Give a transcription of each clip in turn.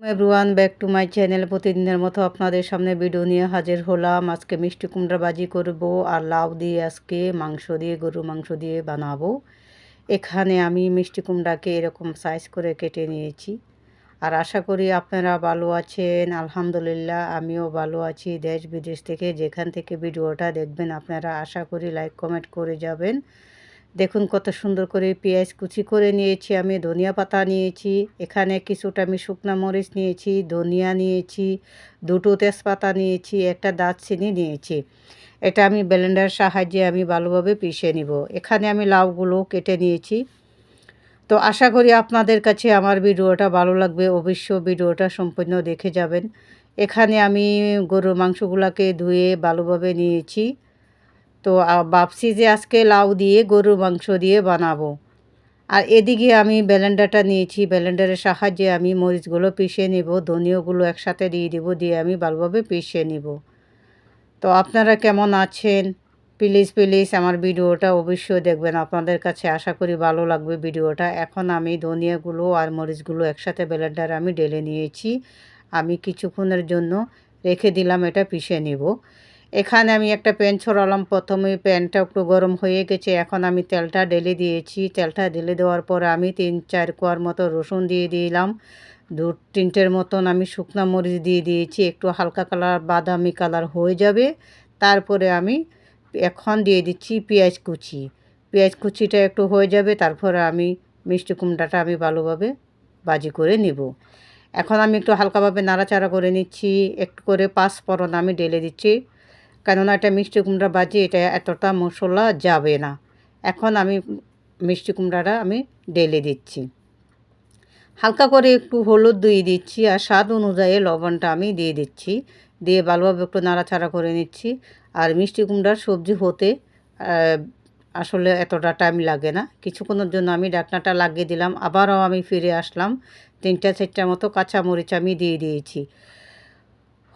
Everyone back to my channel প্রতিদিনের মতো আপনাদের সামনে ভিডিও নিয়ে হাজির হলাম। আজকে মিষ্টি কুমড়া বাজি করব আর লাউ দিয়ে আজকে মাংস দিয়ে গরু মাংস দিয়ে বানাবো। এখানে আমি মিষ্টি কুমড়াকে এরকম সাইজ করে কেটে নিয়েছি। আর আশা করি আপনারা ভালো আছেন, আলহামদুলিল্লাহ, আমিও ভালো আছি দেশ বিদেশ থেকে। যেখান থেকে ভিডিওটা দেখবেন, আপনারা আশা করি লাইক কমেন্ট করে যাবেন। দেখুন কত সুন্দর করে পেঁয়াজ কুচি করে নিয়েছি, আমি ধনিয়া পাতা নিয়েছি, এখানে কিছুটা আমি শুকনো মরিচ নিয়েছি, ধনিয়া নিয়েছি, দুটো তেজপাতা নিয়েছি, একটা দারচিনি নিয়েছি। এটা আমি ব্লেন্ডার সাহায্যে আমি ভালোভাবে পিষে নিব। এখানে আমি লাউগুলো কেটে নিয়েছি। তো আশা করি আপনাদের কাছে আমার ভিডিওটা ভালো লাগবে অবশ্য ভিডিওটা সম্পূর্ণ দেখে যাবেন। এখানে আমি গরুর মাংসগুলোকে ধুয়ে ভালোভাবে নিয়েছি। তো ভাবছি যে আজকে লাউ দিয়ে, গরুর মাংস দিয়ে বানাবো। আর এদিকে আমি ব্যালেন্ডারটা নিয়েছি। ব্যালেন্ডারের সাহায্যে আমি মরিচগুলো পিষে নেব, ধনিয়াগুলো একসাথে দিয়ে দেবো, দিয়ে আমি ভালোভাবে পিষে নেব। তো আপনারা কেমন আছেন? প্লিজ প্লিজ আমার ভিডিওটা অবশ্যই দেখবেন। আপনাদের কাছে আশা করি ভালো লাগবে ভিডিওটা। এখন আমি ধনিয়াগুলো আর মরিচগুলো একসাথে ব্লেন্ডারে আমি ঢেলে নিয়েছি। আমি কিছুক্ষণের জন্য রেখে দিলাম, এটা পিষে নেব। এখানে আমি একটা প্যান ছড়ালাম। প্রথমে প্যানটা একটু গরম হয়ে গেছে। এখন আমি তেলটা ঢেলে দিয়েছি। তেলটা ঢেলে দেওয়ার পর আমি তিন চার কোয়ার মতো রসুন দিয়ে দিলাম। দু তিনটের মতন আমি শুকনো মরিচ দিয়ে দিয়েছি। একটু হালকা কালার, বাদামি কালার হয়ে যাবে। তারপরে আমি এখন দিয়ে দিচ্ছি পেঁয়াজ কুচি। পেঁয়াজ কুচিটা একটু হয়ে যাবে। তারপরে আমি মিষ্টি কুমড়াটা আমি ভালোভাবে বাজি করে নিব। এখন আমি একটু হালকাভাবে নাড়াচাড়া করে নিচ্ছি। একটু করে পাঁচ ফোড়ন আমি ঢেলে দিচ্ছি। কেননা এটা মিষ্টি কুমড়া বাজি, এটা এতটা মশলা যাবে না। এখন আমি মিষ্টি কুমড়াটা আমি ডেলে দিচ্ছি। হালকা করে একটু হলুদ দিয়ে দিচ্ছি আর স্বাদ অনুযায়ী লবণটা আমি দিয়ে দিচ্ছি। দিয়ে ভালোভাবে একটু নাড়াচাড়া করে নিচ্ছি। আর মিষ্টি কুমড়ার সবজি হতে আসলে এতটা টাইম লাগে না। কিছুক্ষণের জন্য আমি ডাকনাটা লাগিয়ে দিলাম। আবারও আমি ফিরে আসলাম। তিনটা চারটার মতো কাঁচামরিচ আমি দিয়ে দিয়েছি।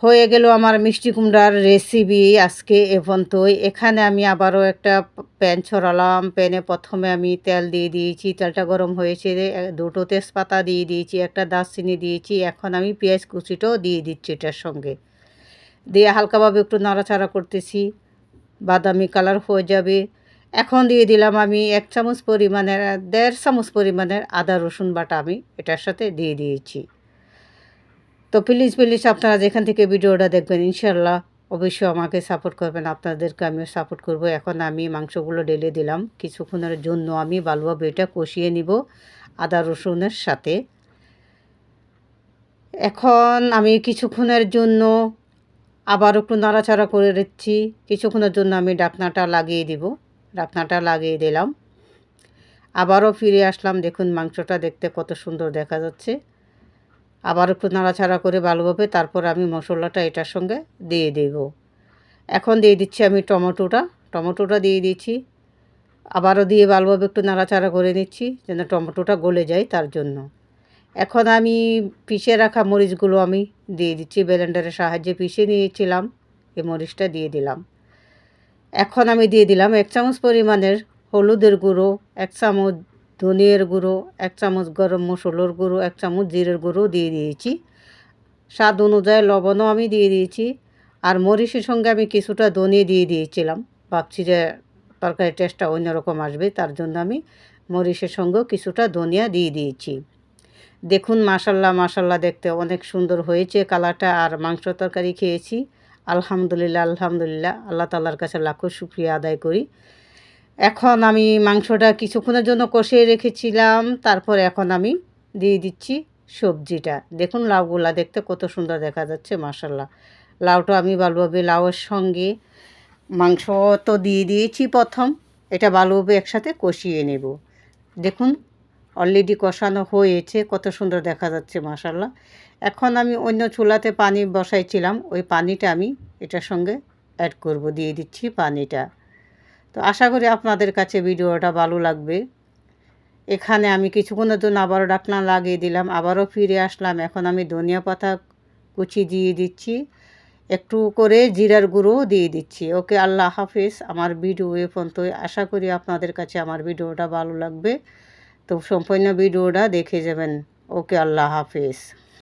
হয়ে গেল আমার মিষ্টি কুমড়ার রেসিপি আজকে এ পর্যন্তই। এখানে আমি আবারও একটা প্যান ছড়ালাম। প্যানে প্রথমে আমি তেল দিয়ে দিয়েছি। তেলটা গরম হয়েছে। দুটো তেজপাতা দিয়ে দিয়েছি, একটা দারচিনি দিয়েছি। এখন আমি পেঁয়াজ কুচিটাও দিয়ে দিচ্ছি এটার সঙ্গে। দিয়ে হালকাভাবে একটু নাড়াচাড়া করতেছি। বাদামি কালার হয়ে যাবে। এখন দিয়ে দিলাম আমি এক চামচ পরিমাণের, দেড় চামচ পরিমাণের আদা রসুন বাটা আমি এটার সাথে দিয়ে দিয়েছি। তো প্লিজ প্লিজ আপনারা যেখান থেকে ভিডিওটা দেখবেন ইনশাল্লাহ অবশ্যই আমাকে সাপোর্ট করবেন। আপনাদেরকে আমিও সাপোর্ট করব। এখন আমি মাংসগুলো ঢেলে দিলাম। কিছুক্ষণের জন্য আমি ভালোভাবে এটা কষিয়ে নিব আদা, রসুনের সাথে। এখন আমি কিছুক্ষণের জন্য আবার একটু নাড়াচাড়া করে দিচ্ছি কিছুক্ষণের জন্য আমি ডাকনাটা লাগিয়ে দিব। ডাকনাটা লাগিয়ে দিলাম। আবারও ফিরে আসলাম। দেখুন মাংসটা দেখতে কত সুন্দর দেখা যাচ্ছে। আবার একটু নাড়াচাড়া করে ভালোভাবে তারপর আমি মশলাটা এটার সঙ্গে দিয়ে দেব। এখন দিয়ে দিচ্ছি আমি টমেটোটা। টমেটোটা দিয়ে দিচ্ছি। আবারও দিয়ে ভালোভাবে একটু নাড়াচাড়া করে নিচ্ছি যেন টমেটোটা গলে যায় তার জন্য। এখন আমি পিষে রাখা মরিচগুলো আমি দিয়ে দিচ্ছি। ব্লেন্ডারের সাহায্যে পিষে নিয়েছিলাম এই মরিচটা দিয়ে দিলাম। এখন আমি দিয়ে দিলাম এক চামচ পরিমাণের হলুদের গুঁড়ো, এক চামচ ধনিয়ার গুঁড়ো, এক চামচ গরম মশলার গুঁড়ো, এক চামচ জিরের গুঁড়ো দিয়ে দিয়েছি। স্বাদ অনুযায়ী লবণও আমি দিয়ে দিয়েছি আর মরিচের সঙ্গে আমি কিছুটা ধনিয়ে দিয়ে দিয়েছিলাম। ভাবছি যে তরকারির টেস্টটা অন্যরকম আসবে, তার জন্য আমি মরিচের সঙ্গেও কিছুটা ধনিয়া দিয়ে দিয়েছি। দেখুন মাসাল্লাহ মাসাল্লাহ দেখতে অনেক সুন্দর হয়েছে কালারটা আর মাংস তরকারি খেয়েছি। আলহামদুলিল্লাহ আলহামদুলিল্লাহ। আল্লাহ তাল্লার কাছে লাখো শুক্রিয়া আদায় করি। এখন আমি মাংসটা কিছুক্ষণের জন্য কষিয়ে রেখেছিলাম, তারপর এখন আমি দিয়ে দিচ্ছি সবজিটা। দেখুন লাউগুলা দেখতে কত সুন্দর দেখা যাচ্ছে মাসাল্লাহ লাউটা আমি ভালোভাবে লাউয়ের সঙ্গে মাংস তো দিয়ে দিয়েছি প্রথম, এটা ভালোভাবে একসাথে কষিয়ে নেব। দেখুন অলরেডি কষানো হয়েছে, কত সুন্দর দেখা যাচ্ছে মাসাল্লাহ এখন আমি অন্য চুলাতে পানি বসাইছিলাম, ওই পানিটা আমি এটার সঙ্গে অ্যাড করব, দিয়ে দিচ্ছি পানিটা। তো আশা করি আপনাদের কাছে ভিডিওটা ভালো লাগবে। এখানে আমি কিছুক্ষণের জন্য আবারও ডাকনা লাগিয়ে দিলাম, আবারও ফিরে আসলাম। এখন আমি ধনিয়া পাতা কুচি দিয়ে দিচ্ছি, একটু করে জিরার গুঁড়ো দিয়ে দিচ্ছি। ওকে, আল্লাহ হাফিজ। আমার ভিডিও এ পর্যন্ত আশা করি আপনাদের কাছে আমার ভিডিওটা ভালো লাগবে। তো সম্পূর্ণ ভিডিওটা দেখে যাবেন। ওকে, আল্লাহ হাফিজ।